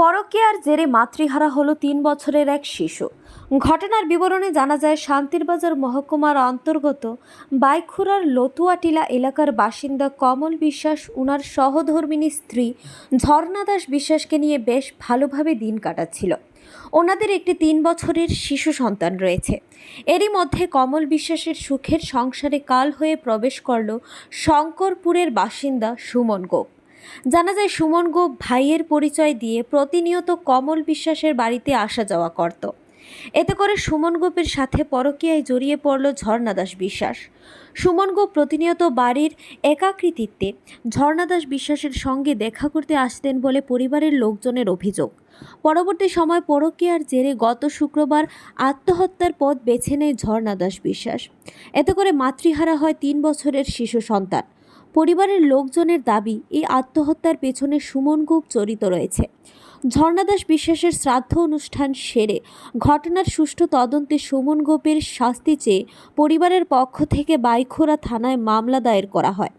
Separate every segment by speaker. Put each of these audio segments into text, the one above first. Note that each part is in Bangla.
Speaker 1: পরকীয়ার জেরে মাতৃহারা হলো তিন বছরের এক শিশু। ঘটনার বিবরণে জানা যায় শান্তিরবাজার মহকুমার অন্তর্গত বাইখুরার লতুয়াটিলা এলাকার বাসিন্দা কমল বিশ্বাস, উনার সহধর্মিনী স্ত্রী ঝর্ণা দাস বিশ্বাসকে নিয়ে বেশ ভালোভাবে দিন কাটাচ্ছিল। ওনাদের একটি তিন বছরের শিশু সন্তান রয়েছে। এরই মধ্যে কমল বিশ্বাসের সুখের সংসারে কাল হয়ে প্রবেশ করল শঙ্করপুরের বাসিন্দা সুমন গোপ। জানা যায় সুমন গোপ ভাইয়ের পরিচয় দিয়ে প্রতিনিয়ত কমল বিশ্বাসের বাড়িতে আসা যাওয়া করত। এতে করে সুমন গোপের সাথে পরকীয়ায় জড়িয়ে পড়ল ঝর্ণা দাস বিশ্বাস। সুমন গোপ প্রতিনিয়ত বাড়ির একাকৃতিত্বে ঝর্ণা দাস বিশ্বাসের সঙ্গে দেখা করতে আসতেন বলে পরিবারের লোকজনের অভিযোগ। পরবর্তী সময় পরকীয়ার জেরে গত শুক্রবার আত্মহত্যার পথ বেছে নেয় ঝর্ণা দাস বিশ্বাস। এতে করে মাতৃহারা হয় তিন বছরের শিশু সন্তান। পরিবারের লোকজনের দাবি, এই আত্মহত্যার পেছনে সুমন গুপ জড়িত রয়েছে। ঝর্ণাদাস বিশ্বাসের শ্রাদ্ধ অনুষ্ঠান সেরে ঘটনার সুষ্ঠু তদন্তে সুমন গোপের শাস্তি চেয়ে পরিবারের পক্ষ থেকে বাইখোরা থানায় মামলা দায়ের করা হয়।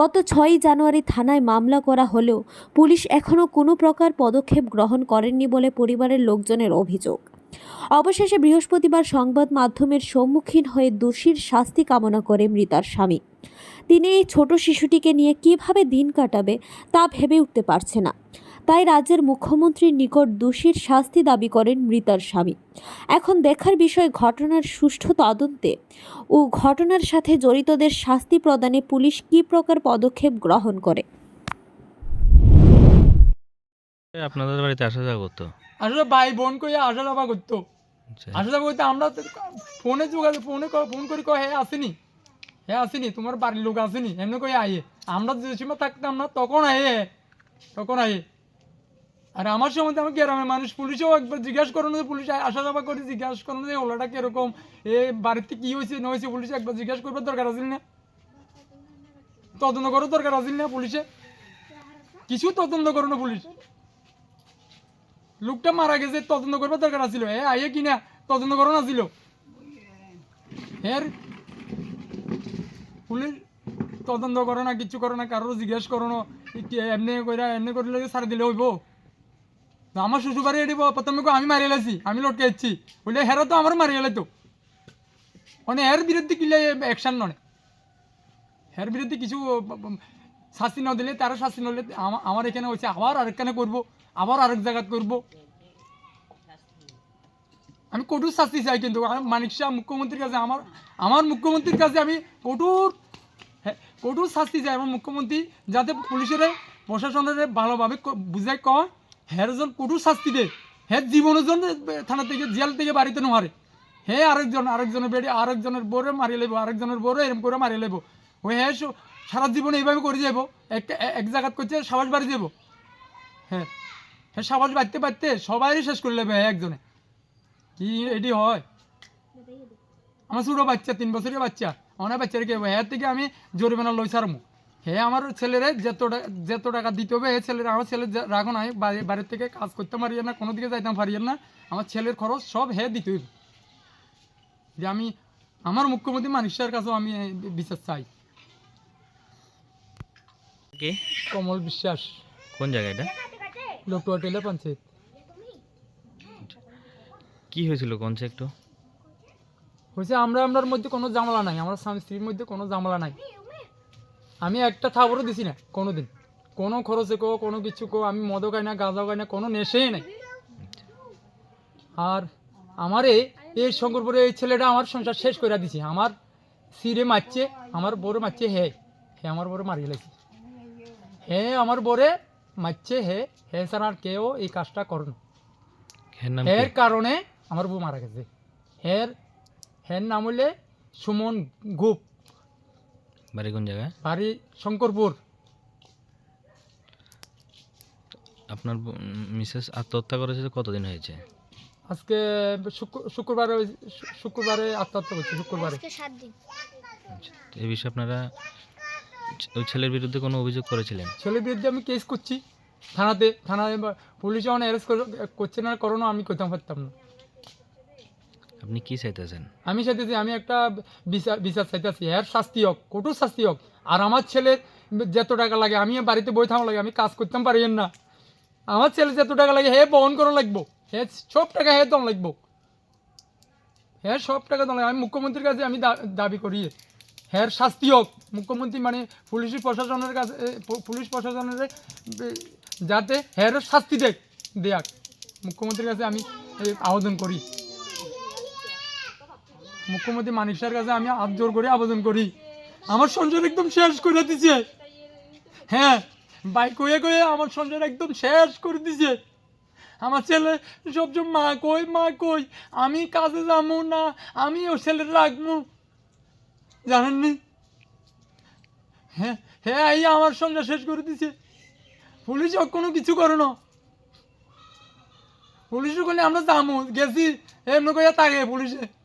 Speaker 1: গত ছয়ই জানুয়ারি থানায় মামলা করা হলেও পুলিশ এখনও কোনো প্রকার পদক্ষেপ গ্রহণ করেননি বলে পরিবারের লোকজনের অভিযোগ। অবশেষে বৃহস্পতিবার সংবাদ মাধ্যমের সম্মুখীন হয়ে দোষীর শাস্তি কামনা করে মৃতার স্বামী। তিনি এই ছোট শিশুটিকে নিয়ে কীভাবে দিন কাটাবে তা ভেবে উঠতে পারছে না। তাই রাজ্যের মুখ্যমন্ত্রীর নিকট দোষীর শাস্তি দাবি করেন মৃতার স্বামী। এখন দেখার বিষয় ঘটনার সুষ্ঠু তদন্তে ও ঘটনার সাথে জড়িতদের শাস্তি প্রদানে পুলিশ কী প্রকার পদক্ষেপ গ্রহণ করে।
Speaker 2: আপনাদের বাড়িতে আসা যাওয়া করতো?
Speaker 3: আসলে ভাই বোন কইয়া আসা যাওয়া করতো।
Speaker 2: আচ্ছা।
Speaker 3: আসা যাওয়া করতে আমরা ফোনে যোগাযোগ ফোনে ফোন করি কয় হ্যাঁ আসেনি। হ্যাঁ আসেনি, তোমার বাড়ির লোক আসেনি, এমনি কয়ে আইয়ে আমরা যে সময় থাকতাম না, তখন আইয়ে তখন আইয়ে আর আমার সম্বন্ধে আমি গ্রামের মানুষ পুলিশেও একবার জিজ্ঞাসা করানো যে পুলিশ আসা যাওয়া করে জিজ্ঞাসা করানো যে, ওলাটা কীরকম? এ বাড়িতে কি হয়েছে না হয়েছে পুলিশ একবার জিজ্ঞাসা করবার দরকার আছে না? তদন্ত করার দরকার আছে না পুলিশে? কিছু তদন্ত করো না পুলিশ। লোকটা মারা গেছে, তদন্ত করবার দরকার আছিল। এ আইয়ে কিনা? তদন্ত করো না ছিল এর পুলিশ তদন্ত করো না কিচ্ছু করো না, কারোর জিজ্ঞেস করো না এমনি কইরা, এমনি করলে সারা দিলে হইব। আমার শ্বশুর বাড়ি এটি প্রথমে আমি মারিয়ে লাইছি, আমি লটকে যাচ্ছি। বলে হেরা তো আমার মারিয়ে লাইতো। মানে এর বিরুদ্ধে কিলে অ্যাকশন নয় এর বিরুদ্ধে কিছু শাস্তি না দিলে তারা শাস্তি না দিলে, আমা- আমার এখানে হচ্ছে আবার আরেকখানে করব, আবার আরেক জায়গায় করব। আমি কঠোর শাস্তি চাই কিন্তু। মানিক শাহ মুখ্যমন্ত্রীর কাছে, আমার আমার মুখ্যমন্ত্রীর কাছে আমি কঠোর কঠোর শাস্তি চাই। আমার মুখ্যমন্ত্রী যাতে পুলিশের, প্রশাসনের ভালোভাবে বুঝাই কয় হ্যাঁ জন কঠোর শাস্তি দে। হ্যাঁ জীবনের জন্য থানা থেকে, জেল থেকে বাড়িতে নোহারে হে আরেকজন, আরেকজনের বেড়ে, আরেকজনের বোরে মারিয়ে লেবো, আরেকজনের বোরে এরম করে মারিয়ে লেবো। ওই হ্যাঁ সারা জীবন এইভাবে করে যাব একটা এক জায়গাত করছে সাবাস বাড়ি যাব হ্যাঁ হ্যাঁ সাবাস বাড়তে বাড়তে সবাই শেষ করে হ্যাঁ একজনে। কি এটি হয়? আমার ছোটো বাচ্চা তিন বছরের বাচ্চা। অনেক বাচ্চার কি হবে হ্যাঁ থেকে আমি জরিমানা লই সারমু হ্যাঁ আমার ছেলেরে যত যত টাকা দিতে হবে হ্যাঁ ছেলের আমার ছেলের রাখো নাই। বাড়ি- বাড়ির থেকে কাজ করতে পারি না কোনো দিকে যাইতাম পারি না। আমার ছেলের খরচ সব হ্যাঁ দিতে হইব। যে আমি আমার মুখ্যমন্ত্রী মানুষের কাছেও আমি বিচার চাই। কমল বিশ্বাস।
Speaker 2: কোন জায়গা এটা?
Speaker 3: লোকটুয়া টেলে পঞ্চায়েত।
Speaker 2: কি হয়েছিল? কনসে একটু
Speaker 3: হয়েছে আমরা আমরার মধ্যে কোনো জামালা নাই আমার স্বামী স্ত্রীর মধ্যে কোনো জামালা নাই। আমি একটা থাবরও দিছি না কোনো দিন কোনো খরচে কো কোনো কিছু কো আমি মদও খাই না গাঁজাও খাই না কোনো নেশেই নাই। আর আমারে এই শঙ্করপুরে এই ছেলেটা আমার সংসার শেষ করে দিছে। আমার সিরে মারছে আমার বড় মারছে হে হে আমার বড় মারিয়ে লাগছে হে আমার বরে মারছে হে হে ছাড়া আর কেউ এই কাজটা করুন
Speaker 2: এর
Speaker 3: কারণে আমার বউ মারা গেছে। হের হের নাম হলে সুমন গুপ
Speaker 2: বাড়ি কোন জায়গায়?
Speaker 3: বাড়ি শঙ্করপুর।
Speaker 2: আপনার মিসেস আত্মহত্যা করেছে কতদিন হয়েছে?
Speaker 3: আজকে শুক্র- শুক্রবারে ওই- শুক্রবারে আত্মহত্যা করছে শুক্রবারে।
Speaker 2: আচ্ছা এই বিষয়ে আপনারা ওই ছেলের বিরুদ্ধে কোনো অভিযোগ করেছিলেন?
Speaker 3: ছেলের বিরুদ্ধে আমি কেস করছি। থানাতে থানায় বা- পুলিশ যখন অ্যারেস্ট করছে না করোনা আমি করতাম পারতাম না।
Speaker 2: আপনি কি চাইতেছেন?
Speaker 3: আমি চাইতেছি আমি একটা বিচার বিচার চাইতেছি এর শাস্তি হোক কঠোর শাস্তি হোক। আর আমার ছেলের যত টাকা লাগে আমি বাড়িতে বই থাকা লাগে আমি কাজ করতাম পারি না। আমার ছেলে যত টাকা লাগে হে বহন করা লাগবো। হে সব টাকা হে দম লাগবো। হ্যাঁ সব টাকা দম লাগবে। আমি মুখ্যমন্ত্রীর কাছে আমি দাবি করি। হ্যাঁ শাস্তি হোক। মুখ্যমন্ত্রী মানে পুলিশ প্রশাসনের কাছে পুলিশ প্রশাসনের যাতে হ্যাঁ শাস্তি দেখ, দেয়াক। মুখ্যমন্ত্রীর কাছে আমি আবেদন করি। মুখ্যমন্ত্রী মানিক স্যার কাছে আমি হাত জোর করে আবেদন করি। আমার সংসার একদম শেষ করে দিছে। হ্যাঁ বাইক হয়ে কয়ে আমার সংসার একদম শেষ করে দিছে। আমার ছেলে সবসময় মা কই মা কই, আমি কাজে যাব না, আমি ওর ছেলে রাখব জানেননি? হ্যাঁ হ্যাঁ এই আমার সংসার শেষ করে দিছে। পুলিশ কোনো কিছু করে না। পুলিশ আমরা যাব। গেছি এমনি করে তাকে পুলিশে।